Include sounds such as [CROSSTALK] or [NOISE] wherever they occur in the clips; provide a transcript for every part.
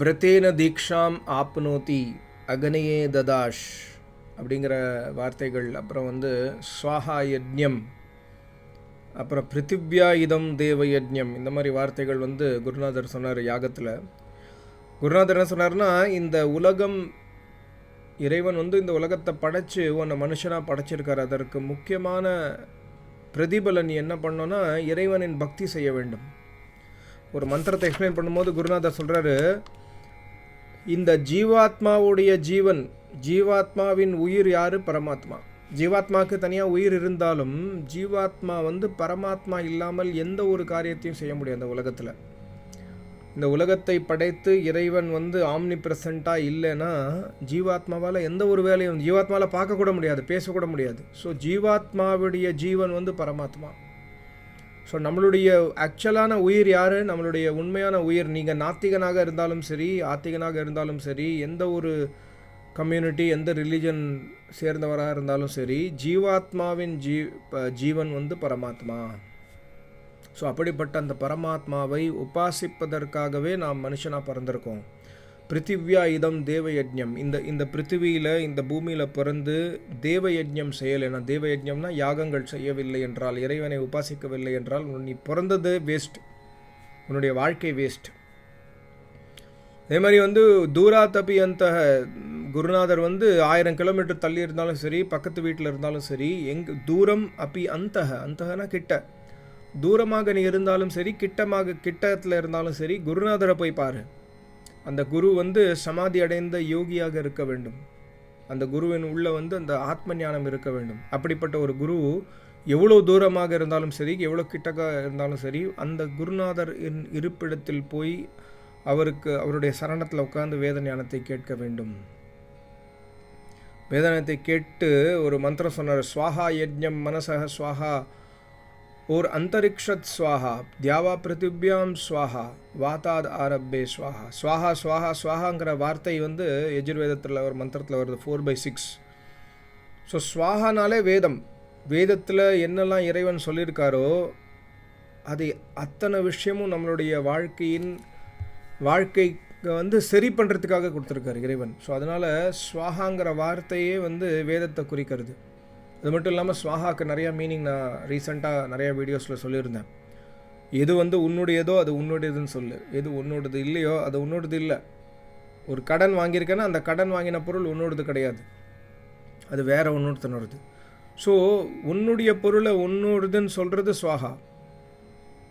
பிரத்தேன தீக்ஷாம் ஆப்னோதி அகனையே ததாஷ் அப்படிங்கிற வார்த்தைகள். அப்புறம் வந்து ஸ்வாஹா யஜ்யம் அப்புறம் பிருத்திவ்யா இதம் தேவ யஜ்யம் இந்த மாதிரி வார்த்தைகள் வந்து குருநாதர் சொன்னார் யாகத்தில். குருநாதர் என்ன சொன்னார்னா இந்த உலகம் இறைவன் வந்து இந்த உலகத்தை படைச்சு உன்னை மனுஷனாக படைச்சிருக்கார். அதற்கு முக்கியமான பிரதிபலன் என்ன பண்ணோன்னா இறைவனின் பக்தி செய்ய வேண்டும். ஒரு மந்திரத்தை எக்ஸ்பிளைன் பண்ணும்போது குருநாதர் சொல்கிறாரு இந்த ஜீவாத்மாவுடைய ஜீவன் ஜீவாத்மாவின் உயிர் யார்? பரமாத்மா. ஜீவாத்மாவுக்கு தனியாக உயிர் இருந்தாலும் ஜீவாத்மா வந்து பரமாத்மா இல்லாமல் எந்த ஒரு காரியத்தையும் செய்ய முடியாது அந்த உலகத்தில். இந்த உலகத்தை படைத்து இறைவன் வந்து ஆம்னி பிரசண்ட்டாக இல்லைன்னா ஜீவாத்மாவால் எந்த ஒரு வேலையும் ஜீவாத்மாவில் பார்க்கக்கூட முடியாது பேசக்கூட முடியாது. ஸோ ஜீவாத்மாவுடைய ஜீவன் வந்து பரமாத்மா. ஸோ நம்மளுடைய ஆக்சுவலான உயிர் யார்? நம்மளுடைய உண்மையான உயிர் நீங்கள் நாத்திகனாக இருந்தாலும் சரி ஆத்திகனாக இருந்தாலும் சரி எந்த ஒரு கம்யூனிட்டி எந்த ரிலிஜன் சேர்ந்தவராக இருந்தாலும் சரி ஜீவாத்மாவின் ஜீ ப- ஜீவன் வந்து பரமாத்மா. ஸோ அப்படிப்பட்ட அந்த பரமாத்மாவை உபாசிப்பதற்காகவே நாம் மனுஷனாக பிறந்திருக்கோம். பிருத்திவ்யா இதம் தேவயஜ்யம். இந்த இந்த பிருத்திவியில் இந்த பூமியில் பிறந்து தேவ செய்யலைனா செய்யலைன்னா யாகங்கள் செய்யவில்லை என்றால் இறைவனை உபாசிக்கவில்லை என்றால் நீ பிறந்தது வேஸ்ட் உன்னுடைய வாழ்க்கை வேஸ்ட் அதே மாதிரி வந்து தூரா தபி அந்த குருநாதர் வந்து ஆயிரம் கிலோமீட்டர் தள்ளி இருந்தாலும் சரி பக்கத்து வீட்டில் இருந்தாலும் சரி எங் தூரம் அப்பி அந்தக. அந்தகனா கிட்ட. தூரமாக நீ இருந்தாலும் சரி கிட்டமாக கிட்டத்தில் இருந்தாலும் சரி குருநாதரை போய் பாரு. அந்த குரு வந்து சமாதி அடைந்த யோகியாக இருக்க வேண்டும். அந்த குருவின் உள்ள வந்து அந்த ஆத்ம ஞானம் இருக்க வேண்டும். அப்படிப்பட்ட ஒரு குரு எவ்வளோ தூரமாக இருந்தாலும் சரி எவ்வளோ கிட்டக்க இருந்தாலும் சரி அந்த குருநாதர் இருப்பிடத்தில் போய் அவருக்கு அவருடைய சரணத்தில் உட்கார்ந்து வேத ஞானத்தை கேட்க வேண்டும். வேதனத்தை கேட்டு ஒரு மந்திரம் சொன்னார் ஸ்வாஹா யஜ்ஞம் மனசக ஸ்வாஹா ஓர் அந்தரிக்ஷத் ஸ்வாஹா தியாவா பிருத்திவ்யாம் ஸ்வாஹா வாத்தாத் ஆரப்பே ஸ்வாஹா ஸ்வாஹா ஸ்வாஹா ஸ்வாஹாங்கிற வார்த்தை வந்து எஜுர்வேதத்தில் ஒரு மந்திரத்தில் வருது ஃபோர் பை சிக்ஸ் ஸோ ஸ்வாஹானாலே வேதம். வேதத்தில் என்னெல்லாம் இறைவன் சொல்லியிருக்காரோ அது அத்தனை விஷயமும் நம்மளுடைய வாழ்க்கையின் வாழ்க்கைக்கு வந்து சரி பண்ணுறதுக்காக கொடுத்துருக்காரு இறைவன். ஸோ அதனால் ஸ்வாஹாங்கிற வார்த்தையே வந்து வேதத்தை குறிக்கிறது. அது மட்டும் இல்லாமல் ஸ்வாஹாக்கு நிறையா மீனிங் நான் ரீசெண்டாக நிறையா வீடியோஸில் சொல்லியிருந்தேன். எது வந்து உன்னுடையதோ அது உன்னுடையதுன்னு சொல்லு. எது உன்னோடது இல்லையோ அது உன்னோடது இல்லை. ஒரு கடன் வாங்கியிருக்கேன்னா அந்த கடன் வாங்கின பொருள் உன்னோடது கிடையாது. அது வேற ஒன்னொருத்தனோடது. ஸோ உன்னுடைய பொருளை உன்னோடதுன்னு சொல்கிறது ஸ்வாஹா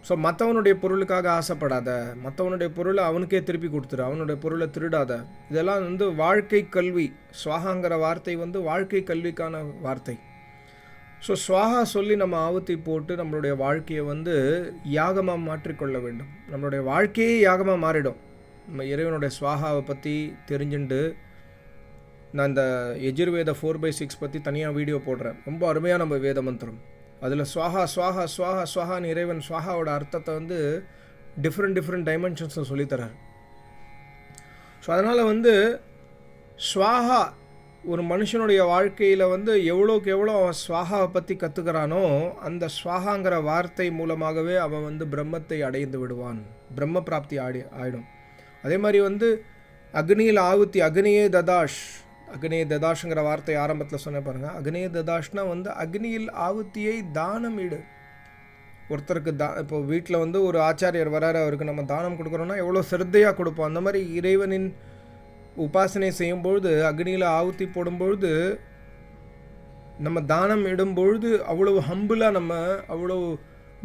ஸோ மற்றவனுடைய பொருளுக்காக ஆசைப்படாத மற்றவனுடைய பொருளை அவனுக்கே திருப்பி கொடுத்துரு அவனுடைய பொருளை திருடாத. இதெல்லாம் வந்து வாழ்க்கை கல்வி. ஸ்வாகாங்கிற வார்த்தை வந்து வாழ்க்கை கல்விக்கான வார்த்தை. ஸோ ஸ்வாஹா சொல்லி நம்ம ஆவத்தி போட்டு நம்மளுடைய வாழ்க்கையை வந்து யாகமாக மாற்றிக்கொள்ள வேண்டும். நம்மளுடைய வாழ்க்கையே யாகமாக மாறிடும். நம்ம இறைவனுடைய ஸ்வாகாவை பற்றி தெரிஞ்சுண்டு நான் இந்த எஜுர்வேத ஃபோர் பை சிக்ஸ் பற்றி தனியாக வீடியோ போடுறேன். ரொம்ப அருமையாக நம்ம வேத மந்திரம். அதில் ஸ்வாஹா ஸ்வாஹா ஸ்வாஹா ஸ்வாஹான்னு இறைவன் ஸ்வாஹாவோட அர்த்தத்தை வந்து டிஃப்ரெண்ட் டிஃப்ரெண்ட் டைமென்ஷன்ஸில் சொல்லித்தரார் ஸோ அதனால் வந்து ஸ்வாஹா ஒரு மனுஷனுடைய வாழ்க்கையில் வந்து எவ்வளோக்கு எவ்வளோ அவன் ஸ்வாகாவை பற்றி கற்றுக்கிறானோ அந்த ஸ்வாகாங்கிற வார்த்தை மூலமாகவே அவன் வந்து பிரம்மத்தை அடைந்து விடுவான். பிரம்ம பிராப்தி ஆடி ஆயிடும். அதே மாதிரி வந்து அக்னியில் ஆவுத்தி அக்னியே ததாஷ் அக்னியே ததாஷ்ங்கிற வார்த்தை ஆரம்பத்தில் சொன்ன பாருங்கள் அக்னியே ததாஷ்னா வந்து அக்னியில் ஆவுத்தியை தானம் இடு. ஒருத்தருக்கு தா இப்போ வீட்டில் வந்து ஒரு ஆச்சாரியர் வராரு அவருக்கு நம்ம தானம் கொடுக்குறோன்னா எவ்வளோ சிரத்தையாக கொடுப்போம். அந்த மாதிரி இறைவனின் உபாசனை செய்யும்பொழுது அக்னியில் ஆவுத்தி போடும்பொழுது நம்ம தானம் இடும்பொழுது அவ்வளவு ஹம்பிளாக நம்ம அவ்வளவு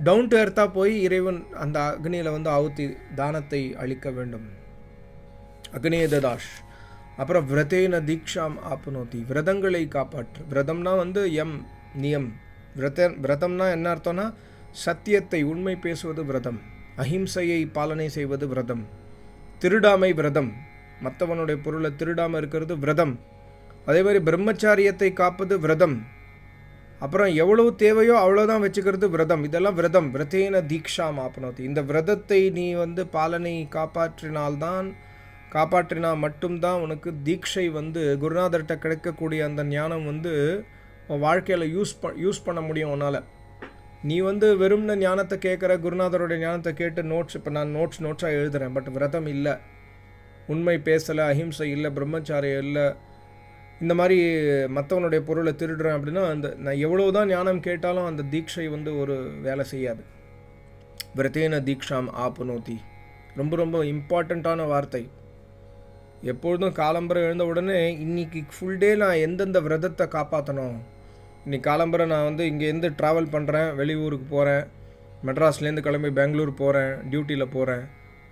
டவுன் டு எர்த்தாக போய் இறைவன் அந்த அக்னியில் வந்து ஆவுத்தி தானத்தை அளிக்க வேண்டும். அக்னிய ததாஷ். அப்புறம் விரதேன தீக்ஷாம் ஆப்னோத்தி விரதங்களை காப்பாற்று. விரதம்னா வந்து எம் நியம். விரத விரதம்னா என்ன அர்த்தம்னா சத்தியத்தை உண்மை பேசுவது விரதம். அஹிம்சையை பாலனை செய்வது விரதம். திருடாமை விரதம். மற்றவனுடைய பொருளை திருடாமல் இருக்கிறது விரதம். அதே மாதிரி பிரம்மச்சாரியத்தை காப்பது விரதம். அப்புறம் எவ்வளவு தேவையோ அவ்வளோதான் வச்சுக்கிறது விரதம். இதெல்லாம் விரதம். விரதேன தீக்ஷாம் ஆப்னோதி இந்த விரதத்தை நீ வந்து பாலனை காப்பாற்றினால்தான் காப்பாற்றினா மட்டும்தான் உனக்கு தீட்சை வந்து குருநாதர்கிட்ட கிடைக்கக்கூடிய அந்த ஞானம் வந்து உன் வாழ்க்கையில் யூஸ் ப யூஸ் பண்ண முடியும் உன்னால். நீ வந்து வெறும்ன ஞானத்தை கேட்குற குருநாதரோட ஞானத்தை கேட்டு நோட்ஸ் இப்போ நான் நோட்ஸ் நோட்ஸாக எழுதுகிறேன் பட் விரதம் இல்லை. உண்மை பேசலை அஹிம்சை இல்லை பிரம்மச்சாரியம் இல்லை இந்த மாதிரி மற்றவனுடைய பொருளை திருடுறேன் அப்படின்னா அந்த நான் எவ்வளோ தான் ஞானம் கேட்டாலும் அந்த தீட்சை வந்து ஒரு வேலை செய்யாது. விரதேன தீக்ஷாம் ஆப்னோதி. ரொம்ப ரொம்ப இம்பார்ட்டண்ட்டான வார்த்தை. எப்பொழுதும் காலம்பரை எழுந்த உடனே இன்னைக்கு ஃபுல் டே நான் எந்தெந்த விரதத்தை காப்பாற்றணும் இன்றைக்கி காலம்பரை நான் வந்து இங்கேருந்து ட்ராவல் பண்ணுறேன் வெளியூருக்கு போகிறேன் மெட்ராஸ்லேருந்து கிளம்பி பெங்களூர் போகிறேன் டியூட்டியில் போகிறேன்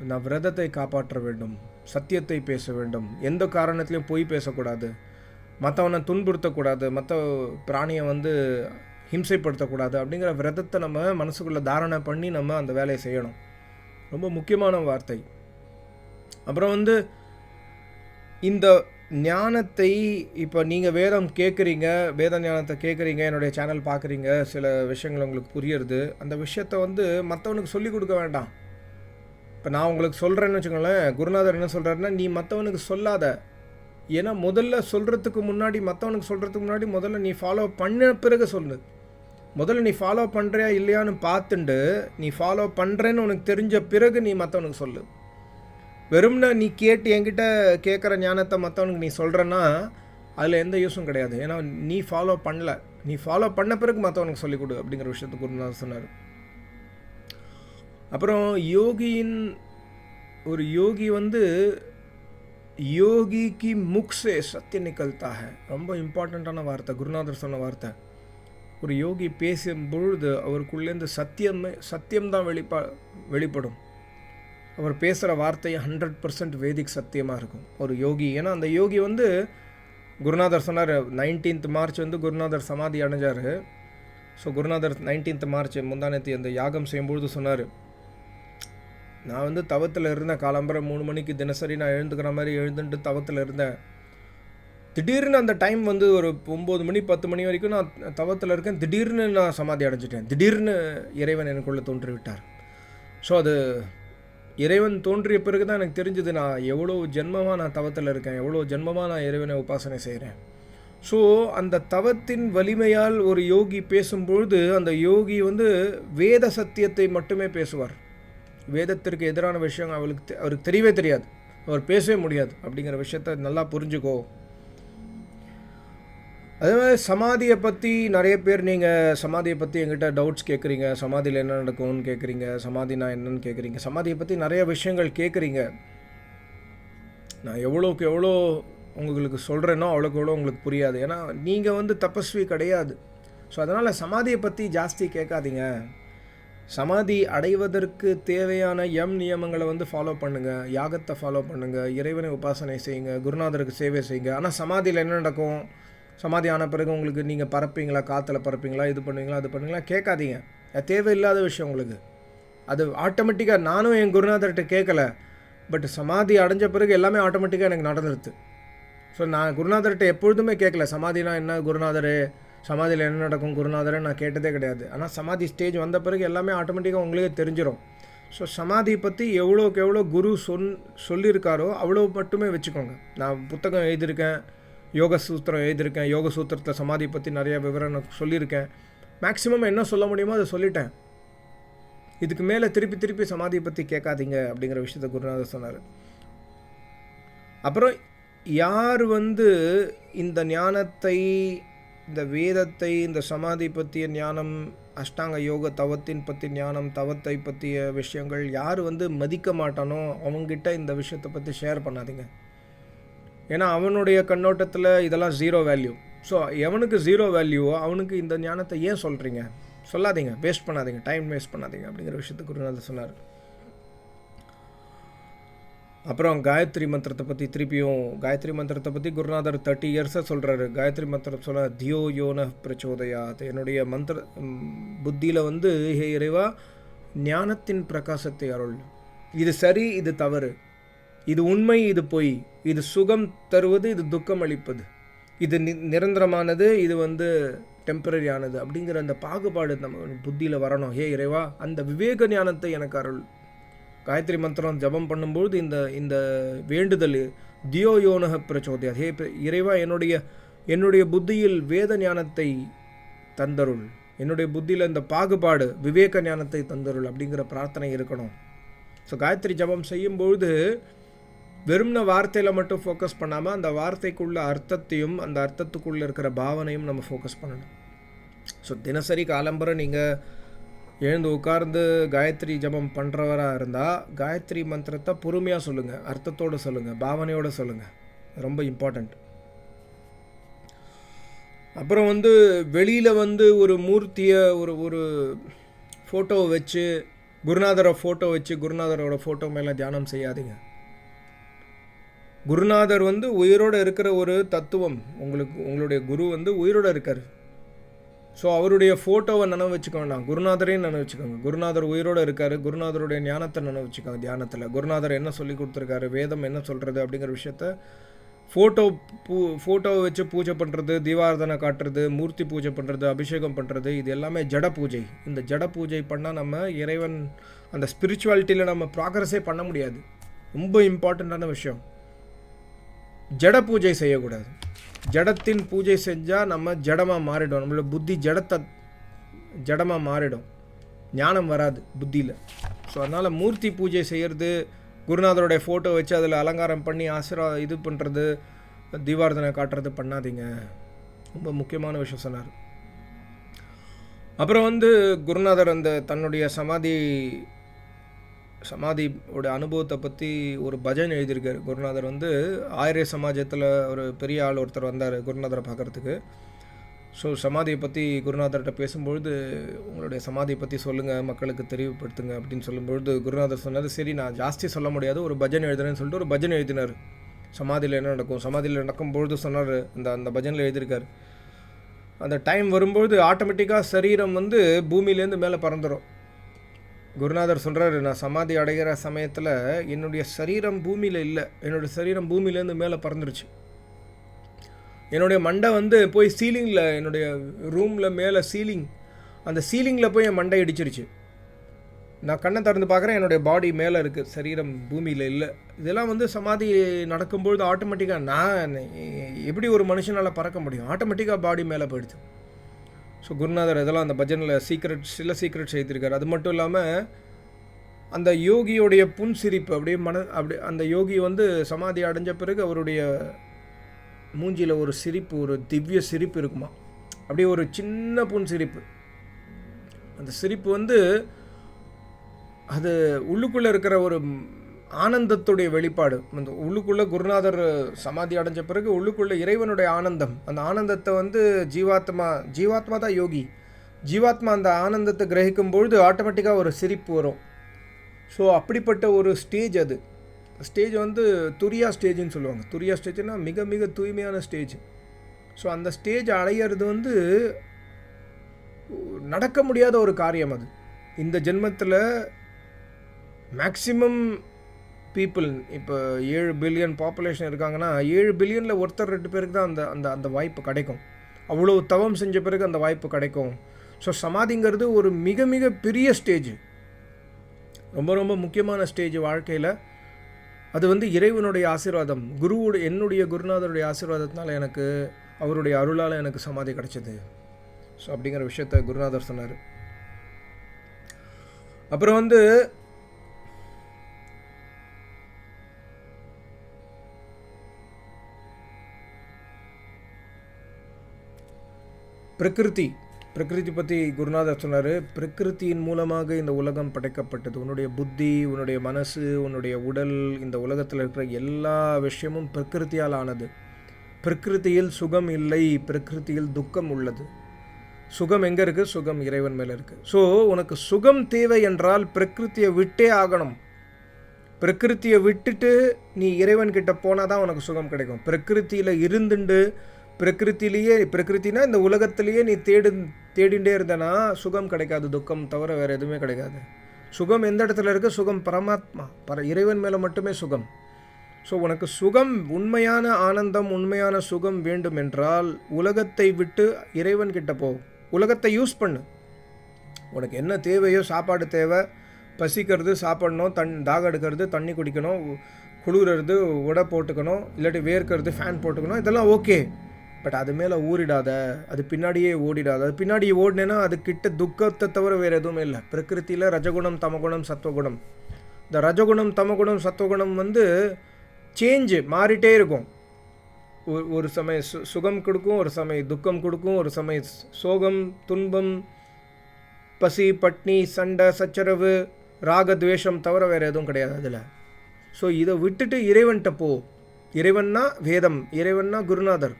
நான் விரதத்தை காப்பாற்ற வேண்டும் சத்தியத்தை பேச வேண்டும். எந்த காரணத்துலையும் பொய் பேசக்கூடாது. மற்றவனை துன்புறுத்தக்கூடாது. மற்ற பிராணியை வந்து ஹிம்சைப்படுத்தக்கூடாது அப்படிங்கிற விரதத்தை நம்ம மனசுக்குள்ளே தாரணை பண்ணி நம்ம அந்த வேலையை செய்யணும். ரொம்ப முக்கியமான வார்த்தை. அப்புறம் வந்து இந்த ஞானத்தை இப்போ நீங்கள் வேதம் கேட்குறீங்க வேத ஞானத்தை கேட்குறீங்க என்னுடைய சேனல் பார்க்குறீங்க சில விஷயங்கள் உங்களுக்கு புரியுறது. அந்த விஷயத்த வந்து மற்றவனுக்கு சொல்லிக் கொடுக்க வேண்டாம். இப்போ நான் உங்களுக்கு சொல்கிறேன்னு வச்சுக்கோங்களேன் குருநாதர் என்ன சொல்கிறாருன்னா நீ மற்றவனுக்கு சொல்லாத. ஏன்னா முதல்ல சொல்கிறதுக்கு முன்னாடி மற்றவனுக்கு சொல்கிறதுக்கு முன்னாடி முதல்ல நீ ஃபாலோ பண்ண பிறகு சொல்லு. முதல்ல நீ ஃபாலோ பண்ணுறியா இல்லையான்னு பார்த்துண்டு நீ ஃபாலோ பண்ணுறேன்னு உனக்கு தெரிஞ்ச பிறகு நீ மற்றவனுக்கு சொல்லு. வெறும்னா நீ கேட்டு என்கிட்ட கேட்குற ஞானத்தை மற்றவனுக்கு நீ சொல்கிறன்னா அதில் எந்த யூஸும் கிடையாது. ஏன்னா நீ ஃபாலோ பண்ணல. நீ ஃபாலோ பண்ண பிறகு மற்றவனுக்கு சொல்லிக் கொடு அப்படிங்கிற விஷயத்துக்கு குருநாதர் சொன்னார். அப்புறம் யோகியின் ஒரு யோகி வந்து யோகிக்கு முக்ஸே சத்திய நிகழ்த்தாக ரொம்ப இம்பார்ட்டண்ட்டான வார்த்தை குருநாதர் சொன்ன வார்த்தை. ஒரு யோகி பேசும் பொழுது அவருக்குள்ளேருந்து சத்தியமே சத்தியம்தான் வெளிப்பா வெளிப்படும். அவர் பேசுகிற வார்த்தை ஹண்ட்ரட் பர்சன்ட் வேதிக் சத்தியமாக இருக்கும். ஒரு யோகி ஏன்னா அந்த யோகி வந்து குருநாதர் சொன்னார் நைன்டீன்த் மார்ச் வந்து குருநாதர் சமாதி அடைஞ்சார். ஸோ குருநாதர் நைன்டீன்த் மார்ச் முந்தானத்தி அந்த யாகம் செய்யும்பொழுது சொன்னார் நான் வந்து தவத்தில் இருந்தேன். காலம்பரை மூணு மணிக்கு தினசரி நான் எழுந்துக்கிற மாதிரி எழுந்துட்டு தவத்தில் இருந்தேன். திடீர்னு அந்த டைம் வந்து ஒரு ஒம்பது மணி பத்து மணி வரைக்கும் நான் தவத்தில் இருக்கேன். திடீர்னு நான் சமாதி அடைஞ்சிட்டேன். திடீர்னு இறைவன் எனக்குள்ளே தோன்றிவிட்டார் ஸோ அது இறைவன் தோன்றிய பிறகு தான் எனக்கு தெரிஞ்சது நான் எவ்வளோ ஜென்மமாக நான் தவத்தில் இருக்கேன். எவ்வளோ ஜென்மமாக நான் இறைவனை உபாசனை செய்கிறேன் ஸோ அந்த தவத்தின் வலிமையால் ஒரு யோகி பேசும்பொழுது அந்த யோகி வந்து வேத சத்தியத்தை மட்டுமே பேசுவார். வேதத்திற்கு எதிரான விஷயம் அவளுக்கு அவருக்கு தெரியவே தெரியாது. அவர் பேசவே முடியாது அப்படிங்கிற விஷயத்த நல்லா புரிஞ்சுக்கோ. அதே மாதிரி சமாதியை பற்றி நிறைய பேர் நீங்கள் சமாதியை பற்றி எங்கிட்ட டவுட்ஸ் கேட்குறீங்க சமாதியில் என்ன நடக்கும்னு கேட்குறீங்க சமாதினா என்னன்னு கேட்குறீங்க சமாதியை பற்றி நிறைய விஷயங்கள் கேட்குறீங்க நான் எவ்வளோக்கு எவ்வளோ உங்களுக்கு சொல்கிறேனோ அவ்வளோக்கு எவ்வளோ உங்களுக்கு புரியாது. ஏன்னா நீங்கள் வந்து தபஸ்வி கிடையாது. ஸோ அதனால் சமாதியை பற்றி ஜாஸ்தி கேட்காதீங்க. சமாதி அடைவதற்கு தேவையான எம் நியமங்களை வந்து ஃபாலோ பண்ணுங்கள் யாகத்தை ஃபாலோ பண்ணுங்கள் இறைவனை உபாசனை செய்யுங்க. குருநாதருக்கு சேவை செய்யுங்க. ஆனால் சமாதியில் என்ன நடக்கும்? சமாதி ஆன பிறகு உங்களுக்கு நீங்கள் பறப்பீங்களா காற்றுல பறப்பீங்களா இது பண்ணுவீங்களா? அது பண்ணுவீங்களா? கேட்காதீங்க. அது தேவையில்லாத விஷயம் உங்களுக்கு. அது ஆட்டோமேட்டிக்காக நானும் என் குருநாதர்கிட்ட கேட்கல. பட் சமாதி அடைஞ்ச பிறகு எல்லாமே ஆட்டோமேட்டிக்காக எனக்கு நடந்துருது. ஸோ நான் குருநாதர்கிட்ட எப்பொழுதுமே கேட்கல. சமாதினா என்ன? குருநாதர் சமாதியில் என்ன நடக்கும் குருநாதரை நான் கேட்டதே கிடையாது. ஆனால் சமாதி ஸ்டேஜ் வந்த பிறகு எல்லாமே ஆட்டோமேட்டிக்காக உங்களுக்கே தெரிஞ்சிடும் ஸோ சமாதியை பற்றி எவ்வளோக்கு எவ்வளோ குரு சொன் சொல்லியிருக்காரோ அவ்வளோ மட்டுமே வச்சுக்கோங்க. நான் புத்தகம் எழுதியிருக்கேன் யோக சூத்திரம் எழுதியிருக்கேன் யோக சூத்திரத்தில் சமாதி பற்றி நிறைய விவரம் சொல்லியிருக்கேன். மேக்ஸிமம் என்ன சொல்ல முடியுமோ அதை சொல்லிட்டேன். இதுக்கு மேலே திருப்பி திருப்பி சமாதியை பற்றி கேட்காதீங்க அப்படிங்கிற விஷயத்த குருநாதர் சொன்னார். அப்புறம் யார் வந்து இந்த ஞானத்தை இந்த வேதத்தை இந்த சமாதி பற்றிய ஞானம் அஷ்டாங்க யோக தவத்தின் பற்றி ஞானம் தவத்தை பற்றிய விஷயங்கள் யார் வந்து மதிக்க மாட்டானோ அவங்ககிட்ட இந்த விஷயத்தை பற்றி ஷேர் பண்ணாதீங்க. ஏன்னா அவனுடைய கண்ணோட்டத்தில் இதெல்லாம் ஜீரோ வேல்யூ ஸோ எவனுக்கு ஜீரோ வேல்யூவோ அவனுக்கு இந்த ஞானத்தை ஏன் சொல்கிறீங்க சொல்லாதீங்க வேஸ்ட் பண்ணாதீங்க டைம் வேஸ்ட் பண்ணாதீங்க அப்படிங்கிற விஷயத்துக்கு குருநாதர் சொன்னார். அப்புறம் காயத்ரி மந்திரத்தை பற்றி திருப்பியும் காயத்ரி மந்திரத்தை பற்றி குருநாதர் தேர்ட்டி இயர்ஸாக சொல்கிறாரு காயத்ரி மந்திரம் சொல்ல தியோ யோன பிரச்சோதயாத். என்னுடைய மந்திர புத்தியில் வந்து ஹே இறைவா ஞானத்தின் பிரகாசத்தை அருள். இது சரி இது தவறு. இது உண்மை இது பொய். இது சுகம் தருவது இது துக்கம் அளிப்பது. இது நி நிரந்தரமானது இது வந்து டெம்பரரியானது அப்படிங்கிற அந்த பாகுபாடு நம்ம புத்தியில் வரணும். ஹே இறைவா அந்த விவேக ஞானத்தை எனக்கு அருள். காயத்ரி மந்திரம் ஜபம் பண்ணும்பொழுது இந்த இந்த வேண்டுதல் தியோ யோனக பிரச்சோதயா ஹே இறைவா என்னுடைய என்னுடைய புத்தியில் வேத ஞானத்தை தந்தருள். என்னுடைய புத்தியில் இந்த பாகுபாடு விவேக ஞானத்தை தந்தருள் அப்படிங்கிற பிரார்த்தனை இருக்கணும். ஸோ காயத்ரி ஜபம் செய்யும்பொழுது வெறும்ன வார்த்தையில் மட்டும் ஃபோக்கஸ் பண்ணாமல் அந்த வார்த்தைக்குள்ள அர்த்தத்தையும் அந்த அர்த்தத்துக்குள்ளே இருக்கிற பாவனையும் நம்ம ஃபோக்கஸ் பண்ணணும். ஸோ தினசரி காலம்பரை நீங்கள் எழுந்து உட்கார்ந்து காயத்ரி ஜபம் பண்ணுறவராக இருந்தால் காயத்ரி மந்திரத்தை பொறுமையாக சொல்லுங்கள் அர்த்தத்தோடு சொல்லுங்கள் பாவனையோடு சொல்லுங்கள் ரொம்ப இம்பார்ட்டண்ட் அப்புறம் வந்து வெளியில் வந்து ஒரு மூர்த்தியை ஒரு ஒரு ஃபோட்டோவை வச்சு குருநாதரை ஃபோட்டோ வச்சு குருநாதரோட ஃபோட்டோ மேலே தியானம் செய்யாதீங்க. குருநாதர் வந்து உயிரோடு இருக்கிற ஒரு தத்துவம் உங்களுக்கு உங்களுடைய குரு வந்து உயிரோடு இருக்கார். ஸோ அவருடைய ஃபோட்டோவை நினைவு வச்சுக்க குருநாதரையும் நினைவு வச்சுக்கோங்க. குருநாதர் உயிரோடு இருக்கார். குருநாதருடைய ஞானத்தை நினைவு வச்சுக்கோங்க தியானத்தில். குருநாதர் என்ன சொல்லி கொடுத்துருக்காரு? வேதம் என்ன சொல்கிறது அப்படிங்கிற விஷயத்த ஃபோட்டோ பூ ஃபோட்டோவை வச்சு பூஜை பண்ணுறது தீபாரதனை காட்டுறது மூர்த்தி பூஜை பண்ணுறது அபிஷேகம் பண்ணுறது இது எல்லாமே ஜட பூஜை. இந்த ஜட பூஜை பண்ணால் நம்ம இறைவன் அந்த ஸ்பிரிச்சுவாலிட்டியில் நம்ம ப்ராக்ரஸே பண்ண முடியாது. ரொம்ப இம்பார்ட்டண்ட்டான விஷயம். ஜட பூஜை செய்யக்கூடாது. ஜடத்தின் பூஜை செஞ்சால் நம்ம ஜடமாக மாறிடும் நம்மளோட புத்தி ஜடத்தை ஜடமாக மாறிடும். ஞானம் வராது புத்தியில். ஸோ அதனால் மூர்த்தி பூஜை செய்கிறது குருநாதருடைய ஃபோட்டோ வச்சு அதில் அலங்காரம் பண்ணி ஆசிரா இது பண்ணுறது தீபார்த்தனை காட்டுறது பண்ணாதீங்க. ரொம்ப முக்கியமான விஷயம் சொன்னார். அப்புறம் வந்து குருநாதர் அந்த தன்னுடைய சமாதி சமாதியோட அனுபவத்தை பற்றி ஒரு பஜன் எழுதியிருக்கார். குருநாதர் வந்து ஆயிரிய சமாஜத்தில் ஒரு பெரிய ஆள் ஒருத்தர் வந்தார் குருநாதரை பார்க்குறதுக்கு ஸோ சமாதியை பற்றி குருநாதர்கிட்ட பேசும்பொழுது உங்களுடைய சமாதியை பற்றி சொல்லுங்கள் மக்களுக்கு தெரிவுபடுத்துங்க அப்படின்னு சொல்லும்பொழுது குருநாதர் சொன்னார் சரி நான் ஜாஸ்தி சொல்ல முடியாது ஒரு பஜன் எழுதுறேன்னு சொல்லிட்டு ஒரு பஜன் எழுதினார். சமாதியில் என்ன நடக்கும்? சமாதியில் நடக்கும்பொழுது சொன்னார் அந்த அந்த பஜனில் எழுதியிருக்கார். அந்த டைம் வரும்பொழுது ஆட்டோமேட்டிக்காக சரீரம் வந்து பூமியிலேருந்து மேலே பறந்துடும் குருநாதர் சொல்கிறாரு நான் சமாதி அடைகிற சமயத்தில் என்னுடைய சரீரம் பூமியில் இல்லை. என்னுடைய சரீரம் பூமியிலேருந்து மேலே பறந்துருச்சு. என்னுடைய மண்டை வந்து போய் சீலிங்கில் என்னுடைய ரூமில் மேலே சீலிங் அந்த சீலிங்கில் போய் என் மண்டை இடிச்சிருச்சு. நான் கண்ணை திறந்து பார்க்குறேன் என்னுடைய பாடி மேலே இருக்குது சரீரம் பூமியில் இல்லை. இதெல்லாம் வந்து சமாதி நடக்கும்பொழுது ஆட்டோமேட்டிக்காக நான் எப்படி ஒரு மனுஷனால் பறக்க முடியும்? ஆட்டோமேட்டிக்காக பாடி மேலே போயிடுச்சு. ஸோ குருநாதர் இதெல்லாம் அந்த பஜனில் சீக்ரெட் சில சீக்ரெட் செய்திருக்காரு அது மட்டும் இல்லாமல் அந்த யோகியோடைய புன் சிரிப்பு அப்படியே மன அப்படி அந்த யோகி வந்து சமாதி அடைஞ்ச பிறகு அவருடைய மூஞ்சியில் ஒரு சிரிப்பு ஒரு திவ்ய சிரிப்பு இருக்குமா? அப்படியே ஒரு சின்ன புன் சிரிப்பு அந்த சிரிப்பு வந்து அது உள்ளுக்குள்ளே இருக்கிற ஒரு ஆனந்தத்துடைய வெளிப்பாடு. அந்த உள்ளுக்குள்ளே குருநாதர் சமாதி அடைஞ்ச பிறகு உள்ளுக்குள்ளே இறைவனுடைய ஆனந்தம். அந்த ஆனந்தத்தை வந்து ஜீவாத்மா ஜீவாத்மா தான் யோகி. ஜீவாத்மா அந்த ஆனந்தத்தை கிரகிக்கும் பொழுது ஆட்டோமேட்டிக்காக ஒரு சிரிப்பு வரும். ஸோ அப்படிப்பட்ட ஒரு ஸ்டேஜ் அது. ஸ்டேஜ் வந்து துரியா ஸ்டேஜ்னு சொல்லுவாங்க. துரியா ஸ்டேஜ்னா மிக மிக தூய்மையான ஸ்டேஜ் ஸோ அந்த ஸ்டேஜ் அடையிறது வந்து நடக்க முடியாத ஒரு காரியம் அது. இந்த ஜென்மத்தில் மேக்சிமம் பீப்புள் இப்போ ஏழு பில்லியன் பாப்புலேஷன் இருக்காங்கன்னா ஏழு பில்லியனில் ஒருத்தர் ரெண்டு பேருக்கு தான் அந்த அந்த அந்த வாய்ப்பு கிடைக்கும். அவ்வளோ தவம் செஞ்ச பிறகு அந்த வாய்ப்பு கிடைக்கும். ஸோ சமாதிங்கிறது ஒரு மிக மிக பெரிய ஸ்டேஜ் ரொம்ப ரொம்ப முக்கியமான ஸ்டேஜ் வாழ்க்கையில். அது வந்து இறைவனுடைய ஆசீர்வாதம். குருவோட என்னுடைய குருநாதருடைய ஆசீர்வாதத்தினால எனக்கு அவருடைய அருளால் எனக்கு சமாதி கிடச்சிது. ஸோ அப்படிங்கிற விஷயத்த குருநாதர் சொன்னார். அப்புறம் வந்து பிரகிருதி. பிரகிருதி பற்றி குருநாதர் சொன்னார். பிரகிருத்தியின் மூலமாக இந்த உலகம் படைக்கப்பட்டது. உன்னுடைய புத்தி உன்னுடைய மனசு உன்னுடைய உடல் இந்த உலகத்தில் இருக்கிற எல்லா விஷயமும் பிரகிருத்தியால் ஆனது. பிரகிருத்தியில் சுகம் இல்லை பிரகிருத்தியில் துக்கம் உள்ளது. சுகம் எங்கே இருக்குது சுகம் இறைவன் மேலே இருக்குது ஸோ உனக்கு சுகம் தேவை என்றால் பிரகிருத்தியை விட்டே ஆகணும். பிரகிருத்தியை விட்டுட்டு நீ இறைவன்கிட்ட போனால் தான் உனக்கு சுகம் கிடைக்கும். பிரகிருத்தியில் இருந்துண்டு பிரகிருத்திலேயே பிரகிருத்தினா இந்த உலகத்திலேயே நீ தேடு தேடிண்டே இருந்தனா சுகம் கிடைக்காது துக்கம் தவிர வேறு எதுவுமே கிடைக்காது. சுகம் எந்த இடத்துல இருக்குது சுகம் பரமாத்மா. பர இறைவன் மேலே மட்டுமே சுகம். ஸோ உனக்கு சுகம் உண்மையான ஆனந்தம் உண்மையான சுகம் வேண்டும் என்றால் உலகத்தை விட்டு இறைவன் கிட்ட போ. உலகத்தை யூஸ் பண்ணு. உனக்கு என்ன தேவையோ சாப்பாடு தேவை பசிக்கிறது சாப்பிடணும் தண் தாகம் எடுக்கிறது தண்ணி குடிக்கணும் குளிர்றது உடை போட்டுக்கணும் இல்லாட்டி வேர்க்கிறது ஃபேன் போட்டுக்கணும் இதெல்லாம் ஓகே பட் அது மேலே ஊறிடாத அது பின்னாடியே ஓடிடாத. அது பின்னாடி ஓடினேன்னா அது கிட்ட துக்கத்தை தவிர வேறு எதுவுமே இல்லை. பிரகிருத்தியில் ரஜகுணம் தமகுணம் சத்வகுணம். இந்த ரஜகுணம் தமகுணம் சத்வகுணம் வந்து சேஞ்சு மாறிட்டே இருக்கும். ஒரு ஒரு சமயம் சு சுகம் கொடுக்கும் ஒரு சமயம் துக்கம் கொடுக்கும் ஒரு சமயம் சோகம் துன்பம் பசி பட்னி சண்டை சச்சரவு ராக துவேஷம் தவிர வேறு எதுவும் கிடையாது அதில். ஸோ இதை விட்டுட்டு இறைவன்கிட்ட போ. இறைவன்னா வேதம் இறைவன்னா குருநாதர்.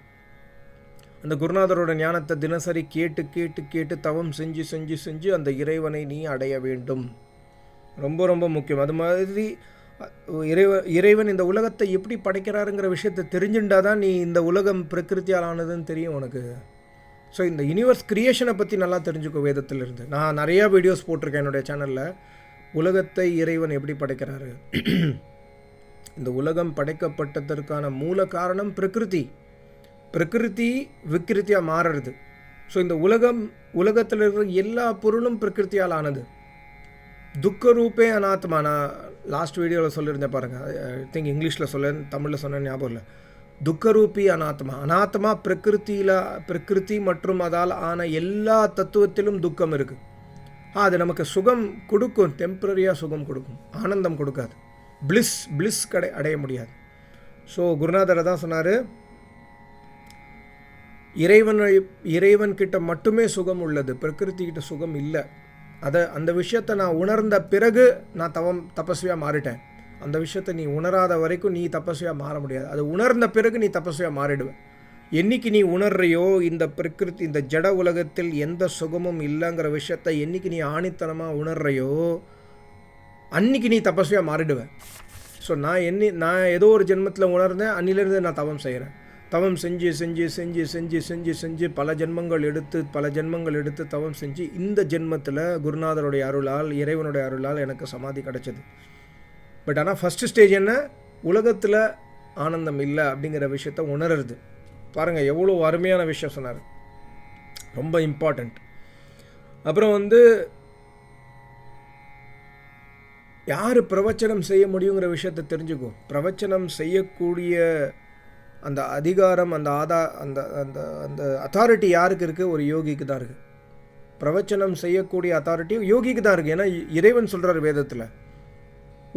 அந்த குருநாதரோட ஞானத்தை தினசரி கேட்டு கேட்டு கேட்டு தவம் செஞ்சு செஞ்சு செஞ்சு அந்த இறைவனை நீ அடைய வேண்டும். ரொம்ப ரொம்ப முக்கியம். அது மாதிரி இறைவ இறைவன் இந்த உலகத்தை எப்படி படைக்கிறாருங்கிற விஷயத்தை தெரிஞ்சுட்டா தான் நீ இந்த உலகம் பிரகிருத்தியால் ஆனதுன்னு தெரியும் உனக்கு. ஸோ இந்த யூனிவர்ஸ் கிரியேஷனை பற்றி நல்லா தெரிஞ்சுக்கோ வேதத்திலிருந்து. நான் நிறையா வீடியோஸ் போட்டிருக்கேன் என்னுடைய சேனலில் உலகத்தை இறைவன் எப்படி படைக்கிறாரு? [CLEARS THROAT] இந்த உலகம் படைக்கப்பட்டதற்கான மூல காரணம் பிரகிருதி. பிரகிருதி விக்கிருத்தியாக மாறுறது. ஸோ இந்த உலகம் உலகத்தில் இருக்கிற எல்லா பொருளும் பிரகிருத்தியால் ஆனது. துக்க ரூபே அனாத்மா. நான் லாஸ்ட் வீடியோவில் சொல்லியிருந்தேன் பாருங்கள் ஐ திங்க் இங்கிலீஷில் சொல்ல தமிழில் சொன்ன ஞாபகம் இல்லை. துக்கரூபி அனாத்மா. அனாத்மா பிரகிருத்தியில் பிரகிருதி மற்றும் அதால் ஆன எல்லா தத்துவத்திலும் துக்கம் இருக்குது ஆ அது நமக்கு சுகம் கொடுக்கும் டெம்ப்ரரியாக சுகம் கொடுக்கும். ஆனந்தம் கொடுக்காது. பிளிஸ் பிளிஸ் கடை அடைய முடியாது. ஸோ குருநாதரை தான் சொன்னார் இறைவனை இறைவன் கிட்ட மட்டுமே சுகம் உள்ளது. பிரகிருத்திக்கிட்ட கிட்ட சுகம் இல்லை. அதை அந்த விஷயத்தை நான் உணர்ந்த பிறகு நான் தவம் தபஸ்வியாக மாறிட்டேன். அந்த விஷயத்தை நீ உணராத வரைக்கும் நீ தபஸ்வியாக மாற முடியாது. அது உணர்ந்த பிறகு நீ தபஸ்வியாக மாறிடுவேன் என்னைக்கு நீ உணர்றையோ இந்த பிரகிருதி இந்த ஜட உலகத்தில் எந்த சுகமும் இல்லைங்கிற விஷயத்தை என்னைக்கு நீ ஆணித்தனமாக உணர்றையோ அன்னைக்கு நீ தபஸ்வியாக மாறிடுவேன் ஸோ நான் என்ன நான் ஏதோ ஒரு ஜென்மத்தில் உணர்ந்தேன் அன்னிலிருந்து நான் தவம் செய்கிறேன் தவம் செஞ்சு செஞ்சு செஞ்சு செஞ்சு செஞ்சு செஞ்சு பல ஜென்மங்கள் எடுத்து பல ஜென்மங்கள் எடுத்து தவம் செஞ்சு இந்த ஜென்மத்தில் குருநாதருடைய அருளால் இறைவனுடைய அருளால் எனக்கு சமாதி கிடச்சிது. பட் ஆனால் ஃபஸ்ட்டு ஸ்டேஜ் என்ன? உலகத்தில் ஆனந்தம் இல்லை அப்படிங்கிற விஷயத்த உணர்றது. பாருங்கள் எவ்வளோ அருமையான விஷயம் சொன்னார். ரொம்ப இம்பார்ட்டண்ட் அப்புறம் வந்து யார் பிரவச்சனம் செய்ய முடியுங்கிற விஷயத்தை தெரிஞ்சுக்கோ. பிரவச்சனம் செய்யக்கூடிய அந்த அதிகாரம் அந்த ஆதா அந்த அந்த அந்த அத்தாரிட்டி யாருக்கு இருக்குது ஒரு யோகிக்கு தான் இருக்குது பிரவச்சனம் செய்யக்கூடிய அத்தாரிட்டி யோகிக்கு தான் இருக்குது ஏன்னா இறைவன் சொல்கிறார் வேதத்தில்.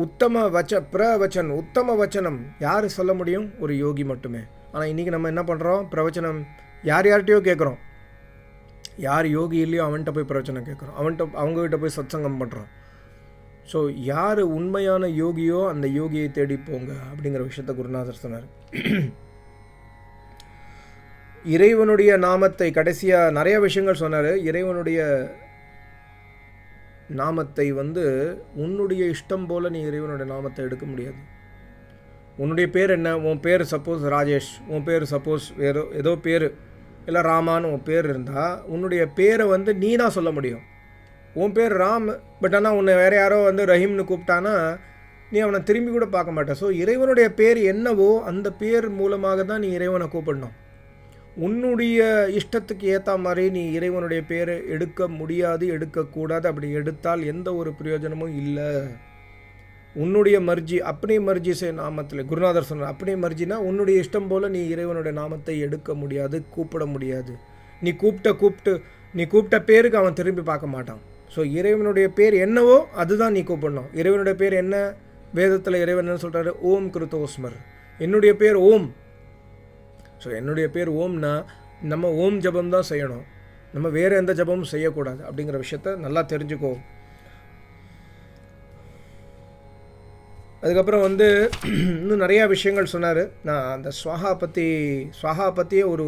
உத்தம வச்ச பிரவச்சன் உத்தம வச்சனம் யார் சொல்ல முடியும்? ஒரு யோகி மட்டுமே. ஆனால் இன்றைக்கி நம்ம என்ன பண்ணுறோம் பிரவச்சனம் யார் யார்கிட்டயோ கேட்குறோம் யார் யோகி இல்லையோ அவன்கிட்ட போய் பிரவச்சனம் கேட்குறோம் அவன்கிட்ட அவங்ககிட்ட போய் சத்சங்கம் பண்ணுறோம் ஸோ யார் உண்மையான யோகியோ அந்த யோகியை தேடி போங்க அப்படிங்கிற விஷயத்த குருநாதர் சொன்னார். இறைவனுடைய நாமத்தை கடைசியாக நிறைய விஷயங்கள் சொன்னார். இறைவனுடைய நாமத்தை வந்து உன்னுடைய இஷ்டம் போல் நீ இறைவனுடைய நாமத்தை எடுக்க முடியாது. உன்னுடைய பேர் என்ன? உன் பேர் சப்போஸ் ராஜேஷ். உன் பேர் சப்போஸ் ஏதோ ஏதோ பேர். இல்லை ராமான்னு உன் பேர் இருந்தால் உன்னுடைய பேரை வந்து நீ தான் சொல்ல முடியும். உன் பேர் ராம் பட் ஆனால் உன்னை வேறு யாரோ வந்து ரஹீம்னு கூப்பிட்டானா நீ அவனை திரும்பி கூட பார்க்க மாட்டேன் ஸோ இறைவனுடைய பேர் என்னவோ அந்த பேர் மூலமாக தான் நீ இறைவனை கூப்பிடணும். உன்னுடைய இஷ்டத்துக்கு ஏற்ற மாதிரி நீ இறைவனுடைய பேரை எடுக்க முடியாது எடுக்கக்கூடாது. அப்படி எடுத்தால் எந்த ஒரு பிரயோஜனமும் இல்லை. உன்னுடைய மர்ஜி அப்படி மர்ஜி செய் நாமத்தில். குருநாதர் சொன்னார் அப்படி மர்ஜினா உன்னுடைய இஷ்டம் போல் நீ இறைவனுடைய நாமத்தை எடுக்க முடியாது கூப்பிட முடியாது. நீ கூப்பிட்ட கூப்பிட்டு நீ கூப்பிட்ட பேருக்கு அவன் திரும்பி பார்க்க மாட்டான். ஸோ இறைவனுடைய பேர் என்னவோ அதுதான் நீ கூப்பிடணும். இறைவனுடைய பேர் என்ன? வேதத்தில் இறைவன் என்ன சொல்கிறாரு ஓம் கிருத்தோஸ்மர். என்னுடைய பேர் ஓம். ஸோ என்னுடைய பேர் ஓம்னா நம்ம ஓம் ஜபம் தான் செய்யணும். நம்ம வேறு எந்த ஜபமும் செய்யக்கூடாது அப்படிங்கிற விஷயத்த நல்லா தெரிஞ்சுக்கோ. அதுக்கப்புறம் வந்து இன்னும் நிறையா விஷயங்கள் சொன்னார். நான் அந்த ஸ்வாஹா பற்றி ஸ்வாஹா பற்றியே ஒரு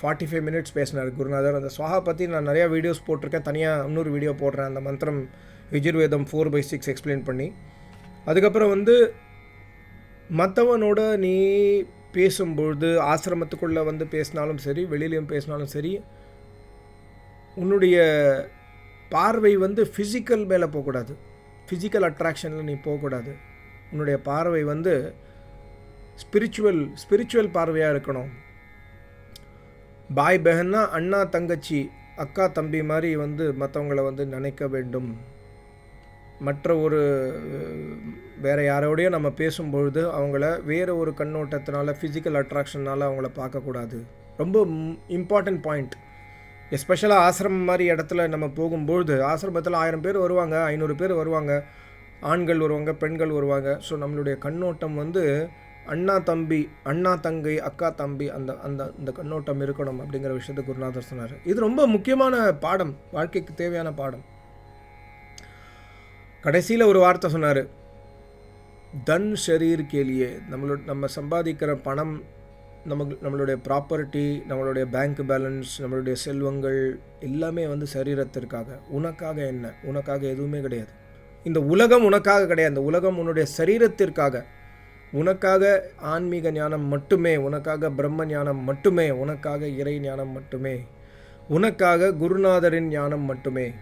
ஃபார்ட்டி ஃபைவ் மினிட்ஸ் பேசினார் குருநாதர். அந்த ஸ்வாஹா பற்றி நான் நிறையா வீடியோஸ் போட்டிருக்கேன். தனியாக இன்னொரு வீடியோ போடுறேன். அந்த மந்திரம் Yajurveda four by six explain பண்ணி. அதுக்கப்புறம் வந்து மற்றவனோட நீ பேசும்பொழுது ஆசிரமத்துக்குள்ளே வந்து பேசினாலும் சரி வெளியிலையும் பேசினாலும் சரி உன்னுடைய பார்வை வந்து ஃபிசிக்கல் மேலே போகக்கூடாது. ஃபிசிக்கல் அட்ராக்ஷனில் நீ போகக்கூடாது. உன்னுடைய பார்வை வந்து ஸ்பிரிச்சுவல் ஸ்பிரிச்சுவல் பார்வையாக இருக்கணும். பாய் பெஹன்னா அண்ணா தங்கச்சி அக்கா தம்பி மாதிரி வந்து மற்றவங்கள வந்து நினைக்க வேண்டும். மற்ற ஒரு வேறு யாரோடையும் நம்ம பேசும்பொழுது அவங்கள வேறு ஒரு கண்ணோட்டத்தினால ஃபிசிக்கல் அட்ராக்ஷனால் அவங்கள பார்க்கக்கூடாது. ரொம்ப இம்பார்ட்டண்ட் பாயிண்ட் எஸ்பெஷலாக ஆசிரமம் மாதிரி இடத்துல நம்ம போகும்பொழுது ஆசிரமத்தில் ஆயிரம் பேர் வருவாங்க ஐநூறு பேர் வருவாங்க ஆண்கள் வருவாங்க பெண்கள் வருவாங்க. ஸோ நம்மளுடைய கண்ணோட்டம் வந்து அண்ணா தம்பி அண்ணா தங்கை அக்கா தம்பி அந்த அந்த இந்த கண்ணோட்டம் இருக்கணும் அப்படிங்கிற விஷயத்தை குருநாதர் சொன்னார். இது ரொம்ப முக்கியமான பாடம் வாழ்க்கைக்கு தேவையான பாடம். கடைசியில் ஒரு வார்த்தை சொன்னார். தன் ஷரீர் கேலியே நம்மளோட நம்ம சம்பாதிக்கிற பணம் நமக்கு நம்மளுடைய ப்ராப்பர்ட்டி நம்மளுடைய பேங்க் பேலன்ஸ் நம்மளுடைய செல்வங்கள் எல்லாமே வந்து சரீரத்திற்காக. உனக்காக என்ன? உனக்காக எதுவுமே கிடையாது. இந்த உலகம் உனக்காக கிடையாது. இந்த உலகம் உன்னுடைய சரீரத்திற்காக. உனக்காக ஆன்மீக ஞானம் மட்டுமே உனக்காக பிரம்ம ஞானம் மட்டுமே உனக்காக இறை ஞானம் மட்டுமே உனக்காக குருநாதரின் ஞானம் மட்டுமே.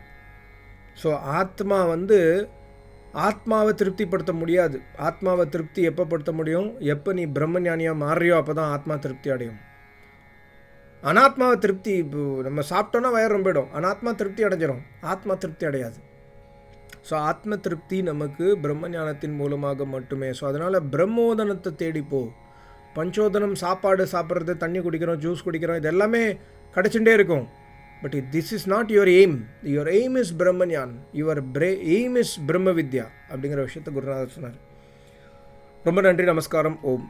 ஸோ ஆத்மா வந்து ஆத்மாவை திருப்திப்படுத்த முடியாது. ஆத்மாவை திருப்தி எப்போ படுத்த முடியும்? எப்போ நீ பிரம்ம ஞானியாக மாறியோ அப்போ தான் ஆத்மா திருப்தி அடையும். அனாத்மாவை திருப்தி இப்போ நம்ம சாப்பிட்டோன்னா வயிறு ரொம்பிடும். அனாத்மா திருப்தி அடைஞ்சிடும் ஆத்மா திருப்தி அடையாது. ஸோ ஆத்ம திருப்தி நமக்கு பிரம்ம ஞானத்தின் மூலமாக மட்டுமே. ஸோ அதனால் பிரம்மோதனத்தை தேடிப்போ பஞ்சோதனம் சாப்பாடு சாப்பிட்றது தண்ணி குடிக்கிறோம் ஜூஸ் குடிக்கிறோம் இது எல்லாமே கிடச்சுட்டே இருக்கும். But this is not your aim your aim is Brahmagyan your pray aim is Brahma Vidya அப்படிங்கிற விஷயத்தை குருநாதர் சொன்னார். ரொம்ப நன்றி நமஸ்காரம் ஓம்.